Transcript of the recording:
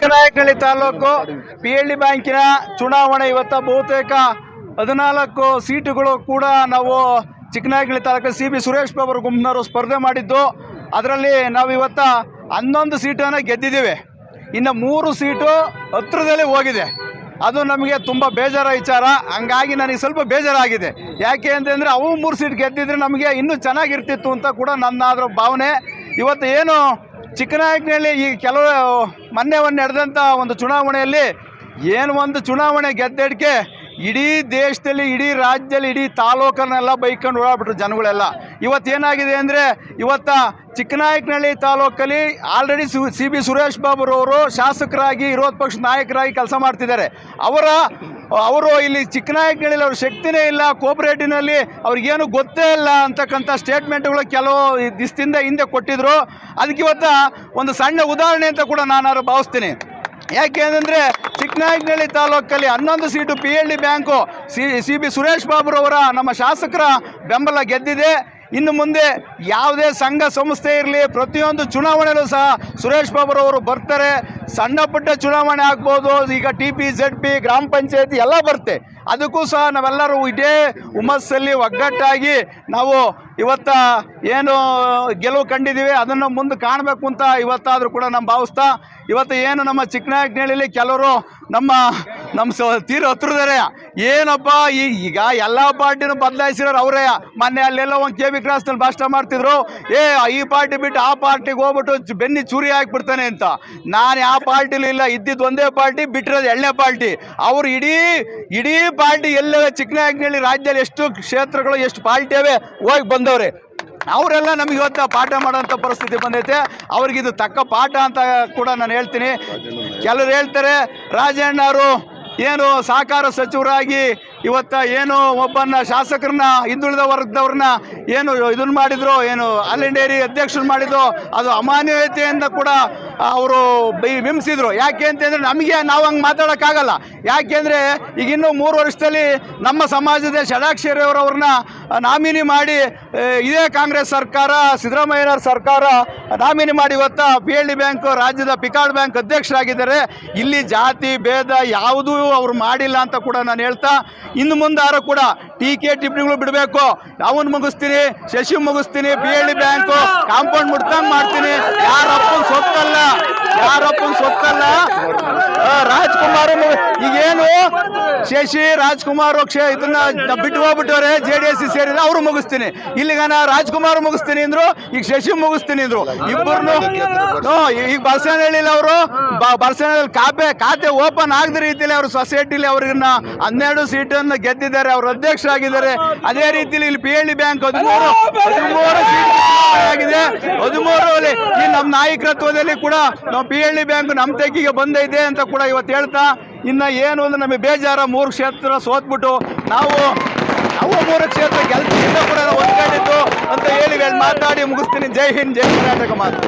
Chiknayakanahalli taluk P L ಬ್ಯಾಂಕಿನ ಚುನಾವಣೆ ಇವತ್ತ ಬಹುತೇಕ ಹದಿನಾಲ್ಕು ಸೀಟುಗಳು ಕೂಡ ನಾವು ಚಿಕ್ಕನಾಯಕನಹಳ್ಳಿ ತಾಲೂಕು ಸಿ ಬಿ ಸುರೇಶ್ ಬಾಬು ಗುಂಪ್ನವರು ಸ್ಪರ್ಧೆ ಮಾಡಿದ್ದು. ಅದರಲ್ಲಿ ನಾವು ಇವತ್ತ ಹನ್ನೊಂದು ಸೀಟನ್ನು ಗೆದ್ದಿದ್ದೀವಿ. ಇನ್ನು ಮೂರು ಸೀಟು ಹತ್ರದಲ್ಲಿ ಹೋಗಿದೆ. ಅದು ನಮಗೆ ತುಂಬ ಬೇಜಾರ ವಿಚಾರ. ಹಂಗಾಗಿ ನನಗೆ ಸ್ವಲ್ಪ ಬೇಜಾರಾಗಿದೆ. ಯಾಕೆ ಅಂತಂದರೆ ಅವು ಮೂರು ಸೀಟ್ ಗೆದ್ದಿದ್ರೆ ನಮಗೆ ಇನ್ನೂ ಚೆನ್ನಾಗಿರ್ತಿತ್ತು ಅಂತ ಕೂಡ ನನ್ನಾದರೂ ಭಾವನೆ. ಇವತ್ತು ಏನು ಚಿಕ್ಕನಾಯಕನಹಳ್ಳಿ ಈ ಕೆಲವು ಮೊನ್ನೆ ಒಂದು ನಡೆದಂಥ ಒಂದು ಚುನಾವಣೆಯಲ್ಲಿ ಏನು ಒಂದು ಚುನಾವಣೆ ಗೆದ್ದಡಿಕೆ ಇಡೀ ದೇಶದಲ್ಲಿ, ಇಡೀ ರಾಜ್ಯದಲ್ಲಿ, ಇಡೀ ತಾಲೂಕನ್ನೆಲ್ಲ ಬೈಕೊಂಡು ಓಡಾಡ್ಬಿಟ್ರು ಜನಗಳೆಲ್ಲ. ಇವತ್ತೇನಾಗಿದೆ ಅಂದರೆ, ಇವತ್ತ ಚಿಕ್ಕನಾಯಕನಹಳ್ಳಿ ತಾಲೂಕಲ್ಲಿ ಆಲ್ರೆಡಿ ಸು, ಸಿ ಬಿ ಸುರೇಶ್ ಬಾಬುರವರು ಶಾಸಕರಾಗಿ, ವಿರೋಧ ಪಕ್ಷದ ನಾಯಕರಾಗಿ ಕೆಲಸ ಮಾಡ್ತಿದ್ದಾರೆ. ಅವರ ಅವರು ಇಲ್ಲಿ ಚಿಕ್ಕನಾಯಕನಲ್ಲಿ ಅವ್ರ ಶಕ್ತಿನೇ ಇಲ್ಲ, ಕೋಪರೇಟಿವ್ನಲ್ಲಿ ಅವ್ರಿಗೇನು ಗೊತ್ತೇ ಇಲ್ಲ ಅಂತಕ್ಕಂಥ ಸ್ಟೇಟ್ಮೆಂಟ್ಗಳು ಕೆಲವು ದಿಸ್ತಿಂದ ಹಿಂದೆ ಕೊಟ್ಟಿದ್ರು. ಅದಕ್ಕೆ ಇವತ್ತು ಒಂದು ಸಣ್ಣ ಉದಾಹರಣೆ ಅಂತ ಕೂಡ ನಾನು ಭಾವಿಸ್ತೀನಿ. ಯಾಕೆ ಅಂತಂದರೆ ಚಿಕ್ಕನಾಯಕನಹಳ್ಳಿ ತಾಲೂಕಲ್ಲಿ ಹನ್ನೊಂದು seat P L D bank, C C B Suresh ಬಾಬುರವರ ನಮ್ಮ ಶಾಸಕರ ಬೆಂಬಲ ಗೆದ್ದಿದೆ. ಇನ್ನು ಮುಂದೆ ಯಾವುದೇ ಸಂಘ ಸಂಸ್ಥೆ ಇರಲಿ, ಪ್ರತಿಯೊಂದು ಚುನಾವಣೆಯಲ್ಲೂ ಸಹ ಸುರೇಶ್ ಬಾಬುರವರು ಬರ್ತಾರೆ. ಸಣ್ಣ ಪುಟ್ಟ ಚುನಾವಣೆ ಆಗ್ಬೋದು, ಈಗ ಟಿ ಪಿ ಜೆಡ್ ಪಿ ಗ್ರಾಮ ಪಂಚಾಯತಿ ಎಲ್ಲ ಬರುತ್ತೆ. ಅದಕ್ಕೂ ಸಹ ನಾವೆಲ್ಲರೂ ಇದೇ ಹುಮ್ಮಸ್ಸಲ್ಲಿ ಒಗ್ಗಟ್ಟಾಗಿ ನಾವು ಇವತ್ತ ಏನು ಗೆಲುವು ಕಂಡಿದ್ದೀವಿ, ಅದನ್ನು ಮುಂದೆ ಕಾಣಬೇಕು ಅಂತ ಇವತ್ತಾದರೂ ಕೂಡ ನಮ್ಮ ಭಾವಿಸ್ತಾ, ಇವತ್ತು ಏನು ನಮ್ಮ ಚಿಕ್ಕನಾಯಕನಹಳ್ಳಿಲಿ ಕೆಲವರು ನಮ್ಮ ನಮ್ಮ ಸ, ತೀರ ಹತ್ರದರೆ. ಏನಪ್ಪ ಈಗ ಎಲ್ಲ ಪಾರ್ಟಿನೂ ಬದಲಾಯಿಸಿರೋರು ಅವರೇ. ಮೊನ್ನೆ ಅಲ್ಲೆಲ್ಲ ಒಂದು ಕೆ ಬಿ ಕ್ರಾಸ್ನಲ್ಲಿ ಭಾಷಣ ಮಾಡ್ತಿದ್ರು, ಏ, ಈ ಪಾರ್ಟಿ ಬಿಟ್ಟು ಆ ಪಾರ್ಟಿಗೆ ಹೋಗ್ಬಿಟ್ಟು ಬೆನ್ನಿ ಚೂರಿ ಹಾಕ್ಬಿಡ್ತಾನೆ ಅಂತ. ನಾನು ಯಾವ ಪಾರ್ಟಿಲೂ ಇಲ್ಲ, ಇದ್ದಿದ್ದು ಒಂದೇ ಪಾರ್ಟಿ ಬಿಟ್ಟಿರೋದು ಎಳ್ಳೆ ಪಾರ್ಟಿ ಅವರು ಇಡೀ ಇಡೀ ಪಾರ್ಟಿ ಎಲ್ಲ ಚಿಕ್ಕನಾಯಕನಹಳ್ಳಿ ರಾಜ್ಯದಲ್ಲಿ ಎಷ್ಟು ಕ್ಷೇತ್ರಗಳು, ಎಷ್ಟು ಪಾರ್ಟಿ ಅವೆ ಹೋಗಿ ಬಂದವ್ರೆ. ಅವರೆಲ್ಲ ನಮ್ಗೆ ಇವತ್ತು ಪಾಠ ಮಾಡೋಂಥ ಪರಿಸ್ಥಿತಿ ಬಂದೈತೆ. ಅವ್ರಿಗಿದು ತಕ್ಕ ಪಾಠ ಅಂತ ಕೂಡ ನಾನು ಹೇಳ್ತೀನಿ. ಕೆಲವರು ಹೇಳ್ತಾರೆ, ರಾಜಣ್ಣ ಅವರು ಏನು ಸಹಕಾರ ಸಚಿವರಾಗಿ ಇವತ್ತ ಏನು ಒಬ್ಬನ ಶಾಸಕರನ್ನ, ಹಿಂದುಳಿದ ವರ್ಗದವ್ರನ್ನ ಏನು ಇದನ್ನ ಮಾಡಿದ್ರು, ಏನು ಆಲ್ ಇಂಡಿಯಾ ಅಧ್ಯಕ್ಷರು ಮಾಡಿದ್ರು, ಅದು ಅಮಾನ್ಯತೆಯಿಂದ ಕೂಡ ಅವರು ಬೈ ಬಿಂಬಿಸಿದ್ರು. ಯಾಕೆ ಅಂತಂದರೆ ನಮಗೆ ನಾವು ಹಂಗೆ ಮಾತಾಡೋಕ್ಕಾಗಲ್ಲ. ಯಾಕೆಂದರೆ ಈಗ ಇನ್ನೂ ಮೂರು ವರ್ಷದಲ್ಲಿ ನಮ್ಮ ಸಮಾಜದ ಷಡಾಕ್ಷರಿ ಅವರವ್ರನ್ನ ನಾಮಿನಿ ಮಾಡಿ ಇದೇ ಕಾಂಗ್ರೆಸ್ ಸರ್ಕಾರ, ಸಿದ್ದರಾಮಯ್ಯನವ್ರ ಸರ್ಕಾರ ನಾಮಿನಿ ಮಾಡಿ ಇವತ್ತು ಪಿ ಎಲ್ ಡಿ ಬ್ಯಾಂಕ್ ರಾಜ್ಯದ ಪಿಕಾರ್ಡ್ ಬ್ಯಾಂಕ್ ಅಧ್ಯಕ್ಷರಾಗಿದ್ದಾರೆ. ಇಲ್ಲಿ ಜಾತಿ, ಭೇದ ಯಾವುದೂ ಅವರು ಮಾಡಿಲ್ಲ ಅಂತ ಕೂಡ ನಾನು ಹೇಳ್ತಾ, ಇನ್ನು ಮುಂದಾರು ಕೂಡ ಟೀಕೆ ಟಿಪ್ಪಣಿಗಳು ಬಿಡಬೇಕು. ಅವನ್ ಮುಗಿಸ್ತೀನಿ, ಶಶಿ ಮುಗಿಸ್ತೀನಿ P L D bank compound ಮುಟ್ತಂಗೆ ಮಾಡ್ತೀನಿ. ಸೊತ್ತಲ್ಲ 再来。ರಾಜ್ಕುಮಾರ್ ಈಗ ಈಗೇನು ಶಶಿ ರಾಜ್ಕುಮಾರ್ ಇದನ್ನ ನ- ಬಿಟ್ಟು ಹೋಗ್ಬಿಟ್ಟವ್ರೆ ಜೆ ಡಿ ಎಸ್ ಸೇರಿದ್ರೆ ಅವರು ಮುಗಿಸ್ತೀನಿ. ಇಲ್ಲಿಗಾನ ರಾಜ್ಕುಮಾರ್ ಮುಗಿಸ್ತೀನಿ ಅಂದ್ರು, ಈಗ ಶಶಿ ಮುಗಿಸ್ತೀನಿ ಅಂದ್ರು. ಇಬ್ಬರು ಈಗ ಬಸವನಹಳ್ಳಿಲಿ ಅವರು. ಬಸವನಹಳ್ಳಿ ಕಾಪೆ, ಖಾತೆ ಓಪನ್ ಆಗದ ರೀತಿಯಲ್ಲಿ ಅವರು ಸೊಸೈಟಿಲಿ ಅವ್ರನ್ನ ಹನ್ನೆರಡು ಸೀಟನ್ನು ಗೆದ್ದಿದ್ದಾರೆ, ಅವರು ಅಧ್ಯಕ್ಷರಾಗಿದ್ದಾರೆ. ಅದೇ ರೀತಿಲಿ ಇಲ್ಲಿ ಪಿ ಎಲ್ ಡಿ ಬ್ಯಾಂಕ್ ಹದಿಮೂರು ಹದಿಮೂರು ನಮ್ಮ ನಾಯಕತ್ವದಲ್ಲಿ ಕೂಡ ನಾವು ಪಿ ಎಲ್ ಡಿ ಬ್ಯಾಂಕ್ ನಮ್ಮ ತೆಗಿಗೆ ಬಂದೈತೆ ಅಂತ ಕೂಡ ಇವತ್ತು ಹೇಳ್ತಾ, ಇನ್ನು ಏನು ಅಂದ್ರೆ ನಮಗೆ ಬೇಜಾರ, ಮೂರು ಕ್ಷೇತ್ರ ಸೋತ್ಬಿಟ್ಟು ನಾವು ನಾವು ಮೂರು ಕ್ಷೇತ್ರ ಗೆಲ್ತಿದ್ದ ಕೂಡ ನಾವು ಅಂತ ಹೇಳಿ ಮಾತಾಡಿ ಮುಗಿಸ್ತೀನಿ. ಜೈ ಹಿಂದ್, ಜೈ ಕರ್ನಾಟಕ ಮಾತು.